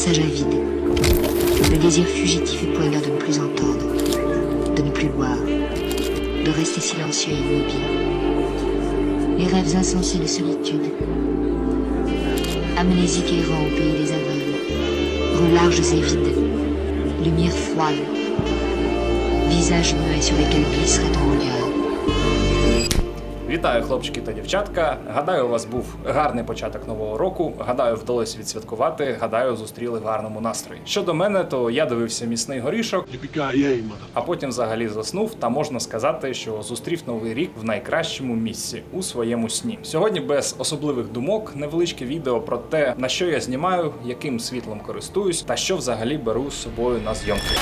passage à vide. Le désir fugitif et poignant de ne plus entendre, de ne plus voir, de rester silencieux et immobile. Les rêves insensés de solitude. Amnésique errant au pays des aveugles. Rues larges et vides. Lumière froide. Visages muets sur lesquels glisserait. Вітаю, хлопчики та дівчатка. Гадаю, у вас був гарний початок нового року. Гадаю, вдалося відсвяткувати. Гадаю, зустріли в гарному настрої. Щодо мене, то я дивився місний горішок, а потім взагалі заснув. Та можна сказати, що зустрів новий рік в найкращому місці у своєму сні. Сьогодні без особливих думок, невеличке відео про те, на що я знімаю, яким світлом користуюсь, та що взагалі беру з собою на зйомки.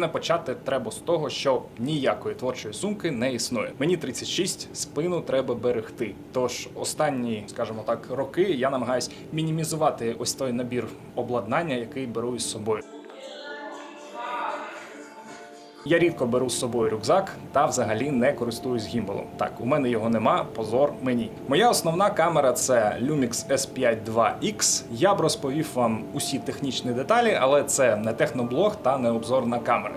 Напевне, почати треба з того, що ніякої творчої сумки не існує. Мені 36, спину треба берегти. Тож останні, скажімо так, роки я намагаюсь мінімізувати ось той набір обладнання, який беру із собою. Я рідко беру з собою рюкзак та взагалі не користуюсь гімбалом. Так, у мене його нема, позор мені. Моя основна камера це Lumix S5 2X. Я б розповів вам усі технічні деталі, але це не техноблог та не обзор на камери.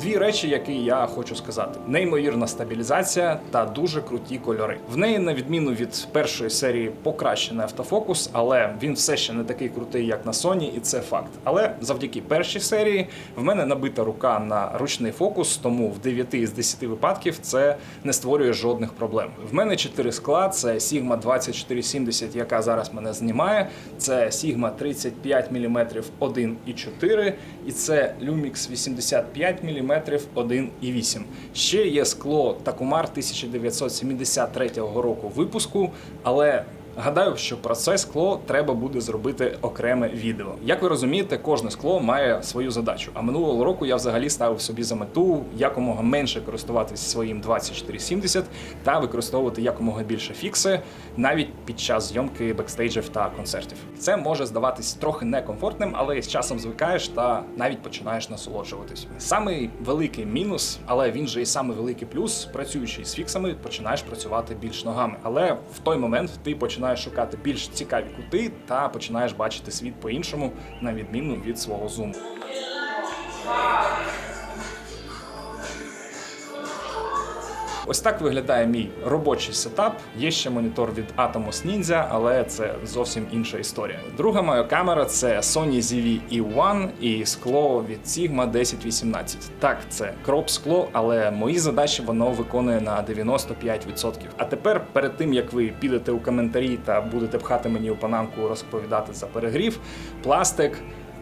Дві речі, які я хочу сказати: неймовірна стабілізація та дуже круті кольори. В неї, на відміну від першої серії, покращений автофокус, але він все ще не такий крутий, як на Sony, і це факт. Але завдяки першій серії в мене набита рука на ручний фокус, тому в 9 із 10 випадків це не створює жодних проблем. В мене 4 скла: це Sigma 2470, яка зараз мене знімає. Це Sigma 35 мм 1,4 і це Lumix 85 мм 1,8. Ще є скло Такумар 1973 року випуску, але Гадаю, що про це скло треба буде зробити окреме відео. Як ви розумієте, кожне скло має свою задачу. А минулого року я взагалі ставив собі за мету якомога менше користуватися своїм 2470 та використовувати якомога більше фікси навіть під час зйомки бекстейджів та концертів. Це може здаватись трохи некомфортним, але з часом звикаєш та навіть починаєш насолоджуватись. Самий великий мінус, але він же і самий великий плюс, працюючи з фіксами, починаєш працювати більш ногами. Але в той момент ти починаєш шукати більш цікаві кути та починаєш бачити світ по-іншому, на відміну від свого зуму. Ось так виглядає мій робочий сетап. Є ще монітор від Atomos Ninja, але це зовсім інша історія. Друга моя камера це Sony ZV E1 і скло від Sigma 1018. Так, це кроп скло, але мої задачі воно виконує на 95%. А тепер, перед тим як ви підете у коментарі та будете пхати мені у панамку розповідати за перегрів, пластик.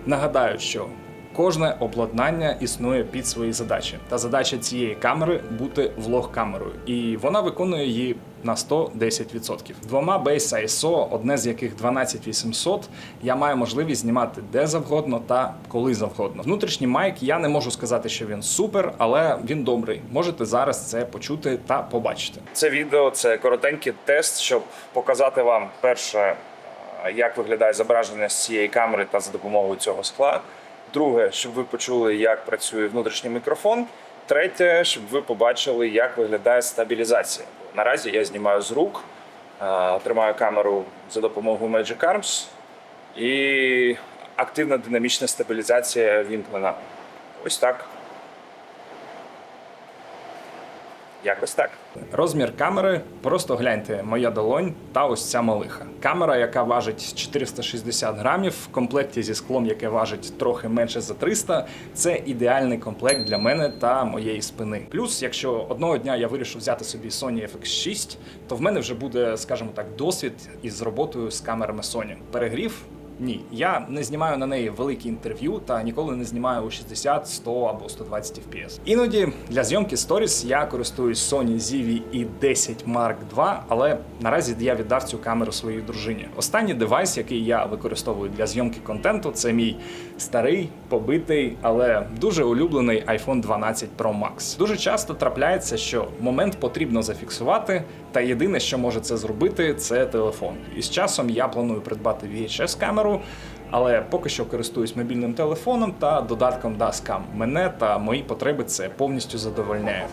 Нагадаю, що Кожне обладнання існує під свої задачі. Та задача цієї камери бути влог-камерою, і вона виконує її на 110%. Двома Base ISO, одне з яких 12800, я маю можливість знімати де завгодно та коли завгодно. Внутрішній майк я не можу сказати, що він супер, але він добрий. Можете зараз це почути та побачити. Це відео це коротенький тест, щоб показати вам перше, як виглядає зображення з цієї камери та за допомогою цього скла. Друге, щоб ви почули, як працює внутрішній мікрофон. Третє, щоб ви побачили, як виглядає стабілізація. Наразі я знімаю з рук, е, тримаю камеру за допомогою Magic Arms і активна динамічна стабілізація вімкнена. Ось так. Якось так. Розмір камери просто гляньте, моя долонь та ось ця малиха. Камера, яка важить 460 грамів, в комплекті зі склом, яке важить трохи менше за 300, це ідеальний комплект для мене та моєї спини. Плюс, якщо одного дня я вирішив взяти собі Sony FX6, то в мене вже буде, скажімо так, досвід із роботою з камерами Sony. Перегрів ні, я не знімаю на неї великі інтерв'ю та ніколи не знімаю у 60, 100 або 120 FPS. Іноді для зйомки сторіс я користуюсь Sony ZV-E10 Mark II, але наразі я віддав цю камеру своїй дружині. Останній девайс, який я використовую для зйомки контенту, це мій старий, побитий, але дуже улюблений iPhone 12 Pro Max. Дуже часто трапляється, що момент потрібно зафіксувати, та єдине, що може це зробити, це телефон. І з часом я планую придбати VHS камеру. Але поки що користуюсь мобільним телефоном та додатком Dascam. Мене та мої потреби це повністю задовольняє.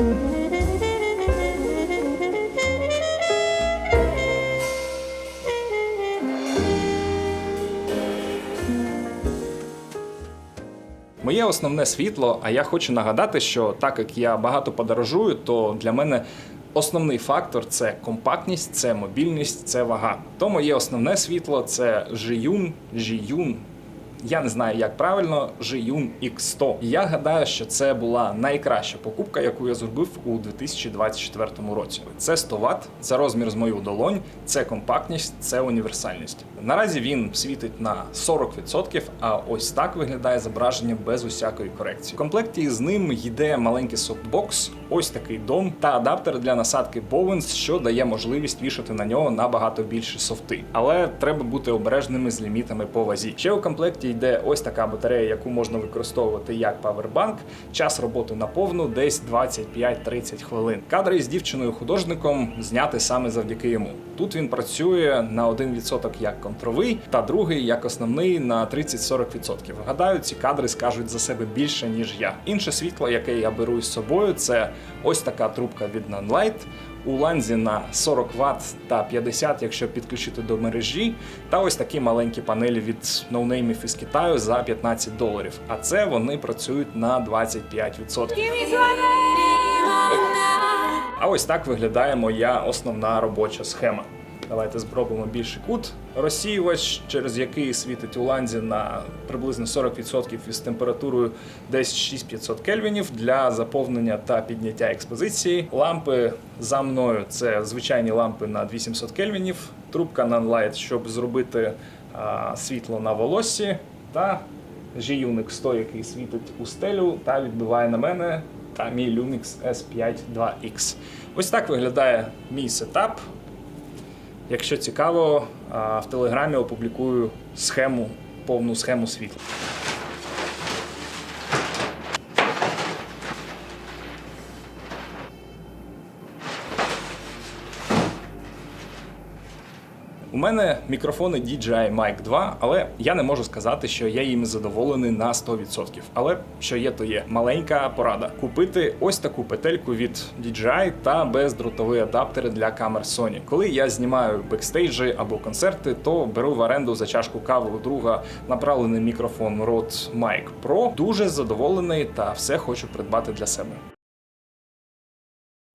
Моє основне світло, а я хочу нагадати, що так як я багато подорожую, то для мене основний фактор це компактність, це мобільність, це вага. То моє основне світло це Жиюн, Жіюн. Я не знаю, як правильно, Жиюн X100. Я гадаю, що це була найкраща покупка, яку я зробив у 2024 році. Це 100 Вт, це розмір з мою долонь, це компактність, це універсальність. Наразі він світить на 40%, а ось так виглядає зображення без усякої корекції. В комплекті з ним йде маленький софтбокс, ось такий дом та адаптер для насадки Bowens, що дає можливість вішати на нього набагато більше софти. Але треба бути обережними з лімітами по вазі. Ще у комплекті йде ось така батарея, яку можна використовувати як павербанк. Час роботи на повну десь 25-30 хвилин. Кадри з дівчиною-художником зняти саме завдяки йому. Тут він працює на 1% як контровий, та другий як основний на 30-40%. Гадаю, ці кадри скажуть за себе більше ніж я. Інше світло, яке я беру із собою, це ось така трубка від Nanlite. У ланзі на 40 Вт та 50, якщо підключити до мережі, та ось такі маленькі панелі від ноунеймів із Китаю за 15 доларів. А це вони працюють на 25%. А ось так виглядає моя основна робоча схема. Давайте спробуємо більший кут. Розсіювач, через який світить у ланзі на приблизно 40% із температурою десь 6500 кельвінів для заповнення та підняття експозиції. Лампи за мною це звичайні лампи на 2700 кельвінів, трубка Nanlite, щоб зробити а, світло на волоссі, та G-Unix 100, який світить у стелю та відбиває на мене та мій Lumix S5 2X. Ось так виглядає мій сетап. Якщо цікаво, в телеграмі опублікую схему, повну схему світла. Мене мікрофони DJI Mic 2, але я не можу сказати, що я їм задоволений на 100%. Але що є, то є маленька порада: купити ось таку петельку від DJI та бездротовий адаптер для камер Sony. Коли я знімаю бекстейджі або концерти, то беру в оренду за чашку кави у друга направлений мікрофон Rode Mic Pro. Дуже задоволений та все хочу придбати для себе.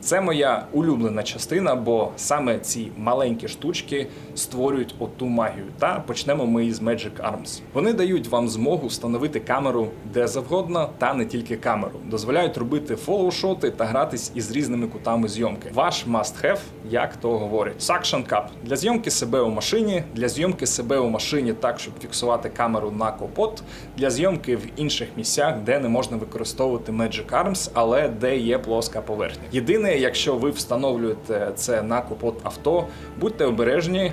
Це моя улюблена частина, бо саме ці маленькі штучки створюють оту магію. Та почнемо ми із Magic Arms. Вони дають вам змогу встановити камеру де завгодно, та не тільки камеру. Дозволяють робити фоллоушоти та гратись із різними кутами зйомки. Ваш must-have, як то говорять. Suction Cup для зйомки себе у машині, для зйомки себе у машині так, щоб фіксувати камеру на капот, для зйомки в інших місцях, де не можна використовувати Magic Arms, але де є плоска поверхня. Єдине, якщо ви встановлюєте це на капот авто, будьте обережні.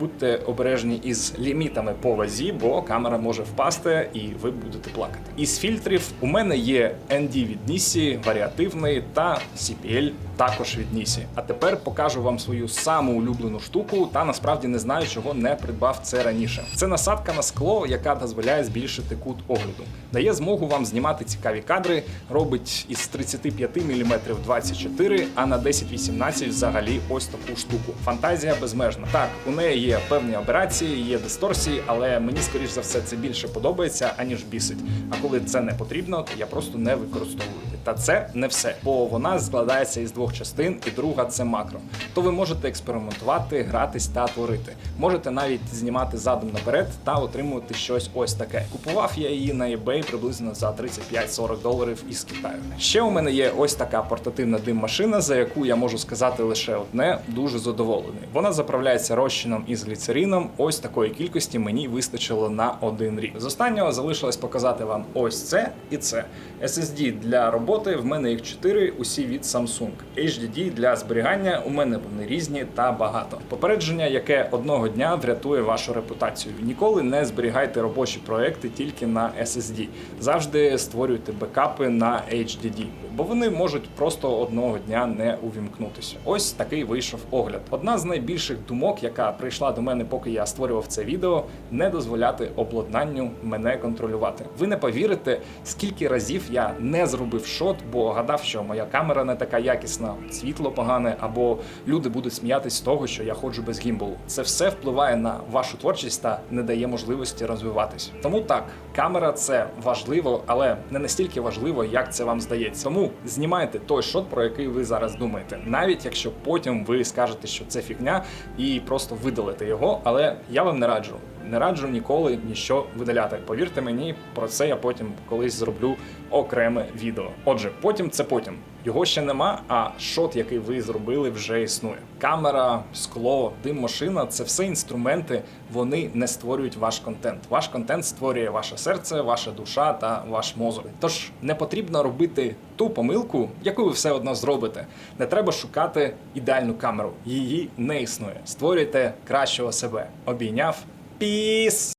Будьте обережні із лімітами по вазі, бо камера може впасти і ви будете плакати. Із фільтрів у мене є ND від Nisi, варіативний та CPL також від Nisi. А тепер покажу вам свою саму улюблену штуку, та насправді не знаю, чого не придбав це раніше. Це насадка на скло, яка дозволяє збільшити кут огляду. Дає змогу вам знімати цікаві кадри, робить із 35 мм 24, а на 10-18 взагалі ось таку штуку. Фантазія безмежна. Так, у неї є певні операції, є дисторсії, але мені скоріш за все це більше подобається, аніж бісить. А коли це не потрібно, то я просто не використовую. Та це не все, бо вона складається із двох частин, і друга це макро. То ви можете експериментувати, гратись та творити. Можете навіть знімати задом наперед та отримувати щось ось таке. Купував я її на eBay приблизно за 35-40 доларів із Китаю. Ще у мене є ось така портативна дим-машина, за яку я можу сказати лише одне: дуже задоволений. Вона заправляється розчином із гліцерином. Ось такої кількості мені вистачило на один рік. З останнього залишилось показати вам ось це і це. SSD для роботи роботи. В мене їх 4, усі від Samsung. HDD для зберігання у мене вони різні та багато. Попередження, яке одного дня врятує вашу репутацію. Ніколи не зберігайте робочі проекти тільки на SSD. Завжди створюйте бекапи на HDD, бо вони можуть просто одного дня не увімкнутися. Ось такий вийшов огляд. Одна з найбільших думок, яка прийшла до мене, поки я створював це відео, не дозволяти обладнанню мене контролювати. Ви не повірите, скільки разів я не зробив шот, бо гадав, що моя камера не така якісна, світло погане, або люди будуть сміятись з того, що я ходжу без гімбалу. Це все впливає на вашу творчість та не дає можливості розвиватись. Тому так, камера це важливо, але не настільки важливо, як це вам здається. Тому знімайте той шот, про який ви зараз думаєте, навіть якщо потім ви скажете, що це фігня, і просто видалите його. Але я вам не раджу. Не раджу ніколи ніщо видаляти. Повірте мені, про це я потім колись зроблю окреме відео. Отже, потім це потім. Його ще нема, а шот, який ви зробили, вже існує. Камера, скло, дим машина це все інструменти. Вони не створюють ваш контент. Ваш контент створює ваше серце, ваша душа та ваш мозок. Тож не потрібно робити ту помилку, яку ви все одно зробите. Не треба шукати ідеальну камеру. Її не існує. Створюйте кращого себе. Обійняв. Peace.